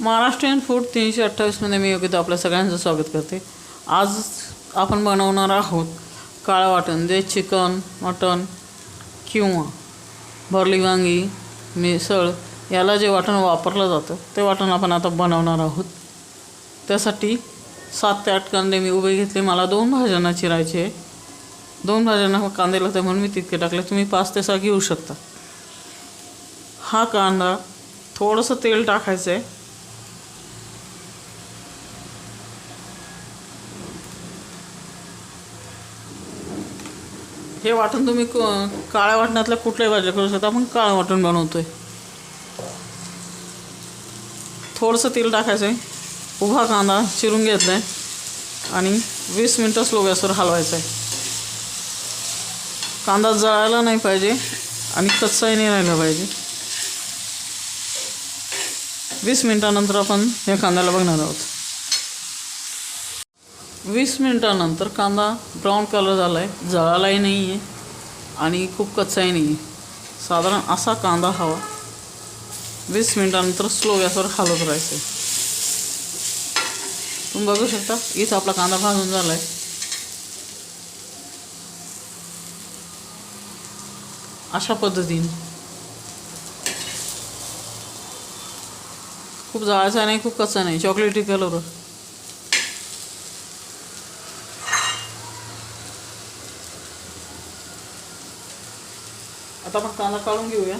Maharashtrian food तीनशे अठ्ठावीसमध्ये मी योग्यता आपल्या सगळ्यांचं स्वागत करते. आज आपण बनवणार आहोत काळं वाटण जे चिकन मटन किंवा भरली वांगी मिसळ याला जे वाटण वापरलं जातं ते वाटण आपण आता बनवणार आहोत. त्यासाठी सात ते आठ कांदे मी उभे घेतले. मला दोन भाज्यांना चिरायचे दोन भाज्यांना कांदे लागते म्हणून मी तितके टाकले. तुम्ही पाच ते सहा घेऊ शकता. हा कांदा थोडंसं तेल टाकायचं आहे. हे वाटण तुम्ही क- काळ्या वाटणातल्या कुठल्याही भाज्या करू शकता आपण काळं वाटण बनवतोय. थोडंसं तेल टाकायचं आहे उभा कांदा चिरून घेतला आहे आणि वीस मिनटं स्लो गॅसवर हलवायचा आहे कांदा जळायला नाही पाहिजे आणि कच्चाही नाही राहिला पाहिजे. वीस मिनटानंतर आपण या कांद्याला बघणार आहोत. वीस मिनटानंतर कांदा ब्राऊन कलर झाला आहे जळालाही नाही आहे आणि खूप कच्चाही नाही आहे साधारण असा कांदा हवा. वीस मिनटानंतर स्लो गॅसवर हलवत राहायचं आहे तुम्ही बघू शकता इथं आपला कांदा भाजून झाला आहे अशा पद्धतीने. खूप जाळाचा नाही खूप कच्चा नाही चॉकलेटी कलर आता आपण कांदा काढून घेऊया.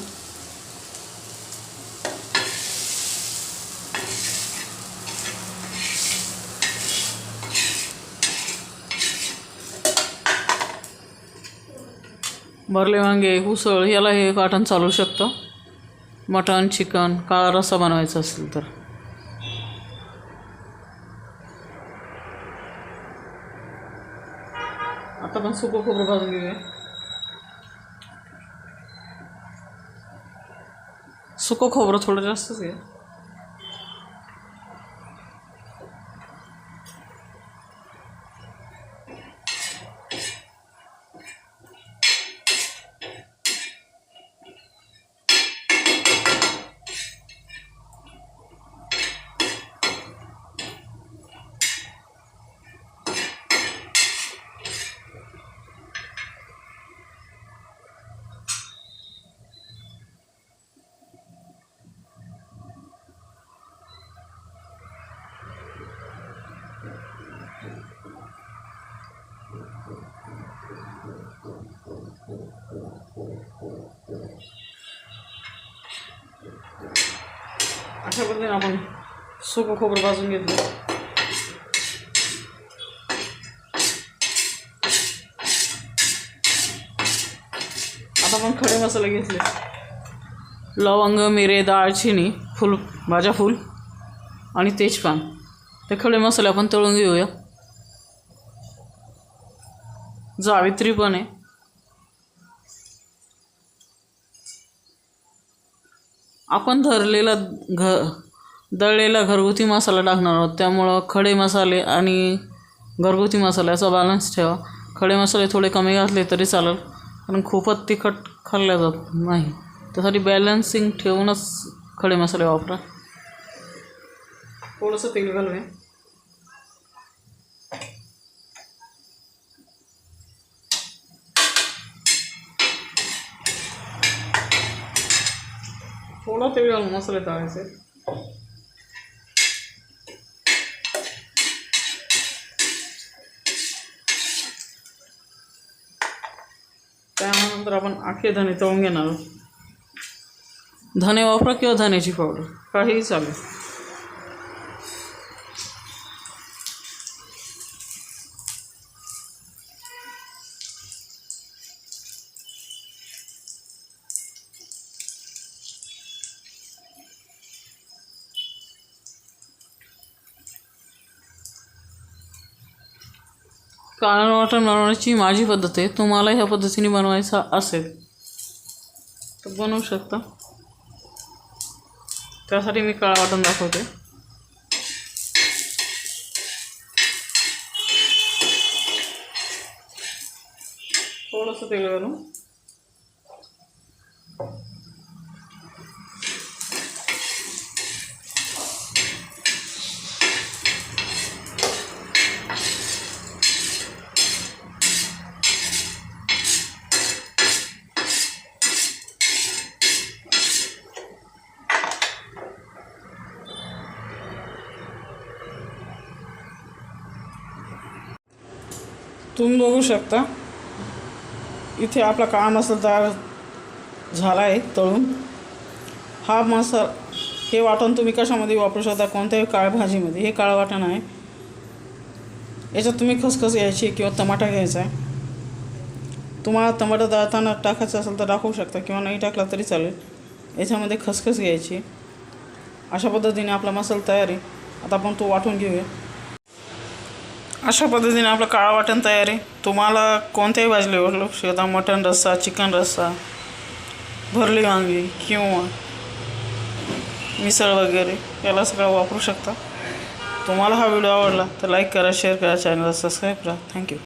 भरले वांगे उसळ याला हे वाटण चालू शकतं. मटण चिकन काळा रस्सा बनवायचा असेल तर. आता पण सुकं खोबरं भाजून घेऊया. सुकं खोबरं थोडं जास्तच घे अशा पद्धतीने आपण सुकं खोबरं भाजून घेतलं. आता आपण खडे मसाले घेतले. लवंग मिरे दाळचिनी फुल भाज्या फूल आणि तेजपान. ते खडे मसाले आपण तळून घेऊया. जावित्री पण आहे. आपण धरलेला घ दळलेला घरगुती मसाला टाकणार आहोत. त्यामुळं खडे मसाले आणि घरगुती मसाल्याचा बॅलन्स ठेवा. खडे मसाले थोडे कमी घातले तरी चालेल कारण खूपच तिखट खाल्ल्या जात नाही. त्यासाठी बॅलन्सिंग ठेवूनच खडे मसाले वापरा. थोडंसं तेल घालूया थोडा तेल घालून मसाले तळायचे त्यानंतर आपण आखे धणे तळून घेणार आहोत धणे वापरा किंवा धण्याची पावडर काहीही चालेल काळं वाटण बनवण्याची माझी पद्धत आहे. तुम्हाला ह्या पद्धतीने बनवायचा असेल तर बनवू शकता. त्यासाठी मी काळं वाटण दाखवते. थोडंसं तेल घालून. तुम्ही बघू शकता. इथे आपला काळा मसालदार तयार झाला आहे तळून. हा मसाला हे वाटण तुम्ही कशामध्ये वापरू शकता? कोणत्याही काळ्या भाजीमध्ये हे काळं वाटण आहे. याच्यात तुम्ही खसखस घ्यायची किंवा टमाटा घ्यायचा आहे. तुम्हाला टमाटर दळताना टाकायचं असेल तर टाकू शकता किंवा नाही टाकला तरी चालेल. याच्यामध्ये खसखस घ्यायची. अशा पद्धतीने आपला मसाला तयार आहे. आता आपण तो वाटून घेऊया. अशा पद्धतीने आपलं काळा वाटण तयार आहे. तुम्हाला कोणत्याही भाजीला शेता मटण रस्सा चिकन रस्सा भरली वांगी किंवा मिसळ वगैरे याला सगळं वापरू शकता. तुम्हाला हा व्हिडिओ आवडला तर लाईक करा शेअर करा चॅनलला सबस्क्राईब करा. थँक्यू.